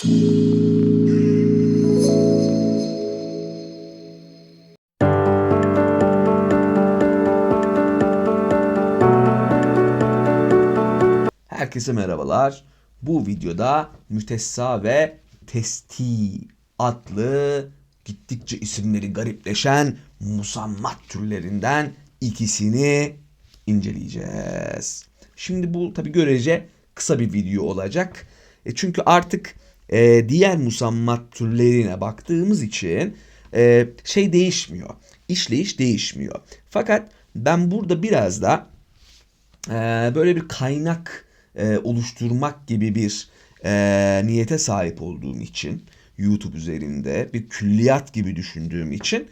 Herkese merhabalar. Bu videoda mütessa ve testi adlı gittikçe isimleri garipleşen musammat türlerinden ikisini inceleyeceğiz. Şimdi bu tabi görece kısa bir video olacak. E çünkü artık e, diğer musammat türlerine baktığımız için e, şey değişmiyor. İşleyiş değişmiyor. Fakat ben burada biraz da e, böyle bir kaynak e, oluşturmak gibi bir e, niyete sahip olduğum için YouTube üzerinde bir külliyat gibi düşündüğüm için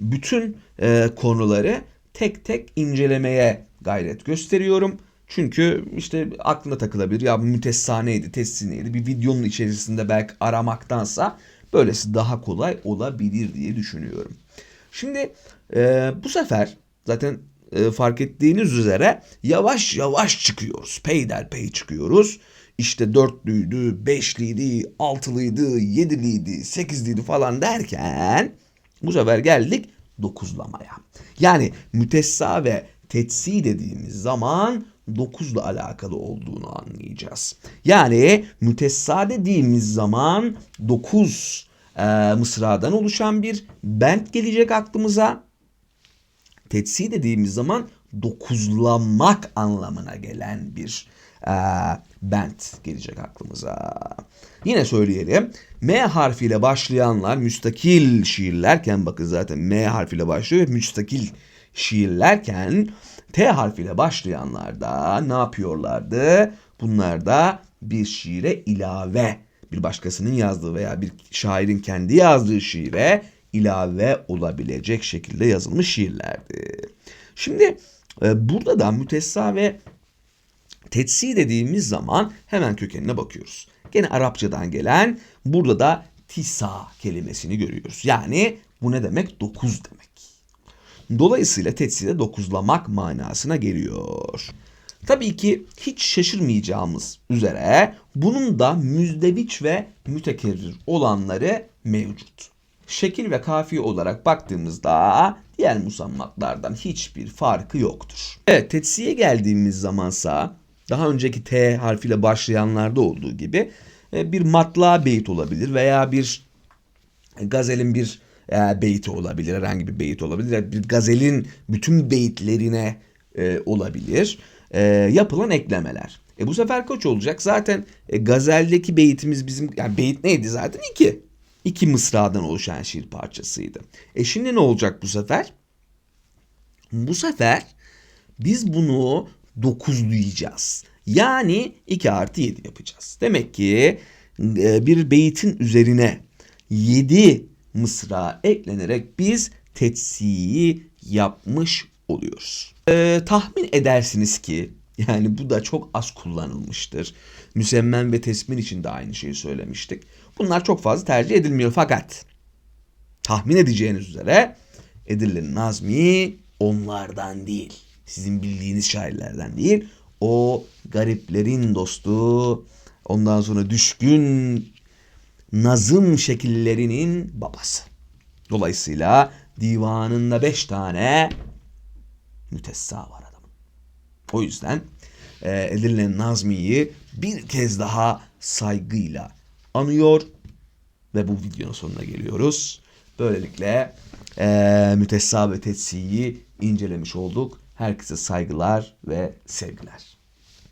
bütün e, konuları tek tek incelemeye gayret gösteriyorum. Çünkü işte aklına takılabilir ya bu mütessaneydi, tessineydi bir videonun içerisinde belki aramaktansa böylesi daha kolay olabilir diye düşünüyorum. Şimdi e, bu sefer zaten e, fark ettiğiniz üzere yavaş yavaş çıkıyoruz. Peyderpey çıkıyoruz. İşte dörtlüydü, beşliydi, altılıydı, yediliydi, sekizliydi falan derken bu sefer geldik dokuzlamaya. Yani mütessa ve tetsi dediğimiz zaman dokuzla alakalı olduğunu anlayacağız. Yani mütessa dediğimiz zaman dokuz e, mısradan oluşan bir bent gelecek aklımıza tetsi dediğimiz zaman dokuzlamak anlamına gelen bir e, bent gelecek aklımıza. Yine söyleyelim. M harfiyle başlayanlar müstakil şiirlerken bakın zaten M harfiyle başlıyor ve müstakil şiirlerken T harfiyle başlayanlar da ne yapıyorlardı? Bunlar da bir şiire ilave bir başkasının yazdığı veya bir şairin kendi yazdığı şiire ilave olabilecek şekilde yazılmış şiirlerdi. Şimdi e, burada da mütessa ve tetsi dediğimiz zaman hemen kökenine bakıyoruz. Gene Arapçadan gelen burada da tisa kelimesini görüyoruz. Yani bu ne demek? Dokuz demek. Dolayısıyla tetsi de dokuzlamak manasına geliyor. Tabii ki hiç şaşırmayacağımız üzere bunun da müzdeviç ve mütekerrir olanları mevcut. Şekil ve kafiye olarak baktığımızda diğer musammatlardan hiçbir farkı yoktur. Evet tetsiye geldiğimiz zamansa daha önceki T harfiyle başlayanlarda olduğu gibi e, bir matla beyit olabilir veya bir gazelin bir e, beyti olabilir. Herhangi bir beyit olabilir. Bir gazelin bütün beyitlerine e, olabilir. Yapılan eklemeler. E bu sefer kaç olacak? Zaten gazeldeki beyitimiz bizim yani beyit neydi zaten? iki. İki mısradan oluşan şiir parçasıydı. E şimdi ne olacak bu sefer? Bu sefer biz bunu dokuzlayacağız. Yani 2 artı 7 yapacağız. Demek ki e, bir beytin üzerine 7 mısra eklenerek biz tetsiyi yapmış oluyoruz. Ee, tahmin edersiniz ki yani bu da çok az kullanılmıştır. Müsemmen ve tesmin için de aynı şeyi söylemiştik. Bunlar çok fazla tercih edilmiyor fakat tahmin edeceğiniz üzere Edirli Nazmi onlardan değil. Sizin bildiğiniz şairlerden değil. O gariplerin dostu, ondan sonra düşkün nazım şekillerinin babası. Dolayısıyla divanında beş tane mütessa var adamın. O yüzden e, Edirne Nazmi'yi bir kez daha saygıyla anıyor ve bu videonun sonuna geliyoruz. Böylelikle e, mütessa ve tetsiyi incelemiş olduk. Herkese saygılar ve sevgiler.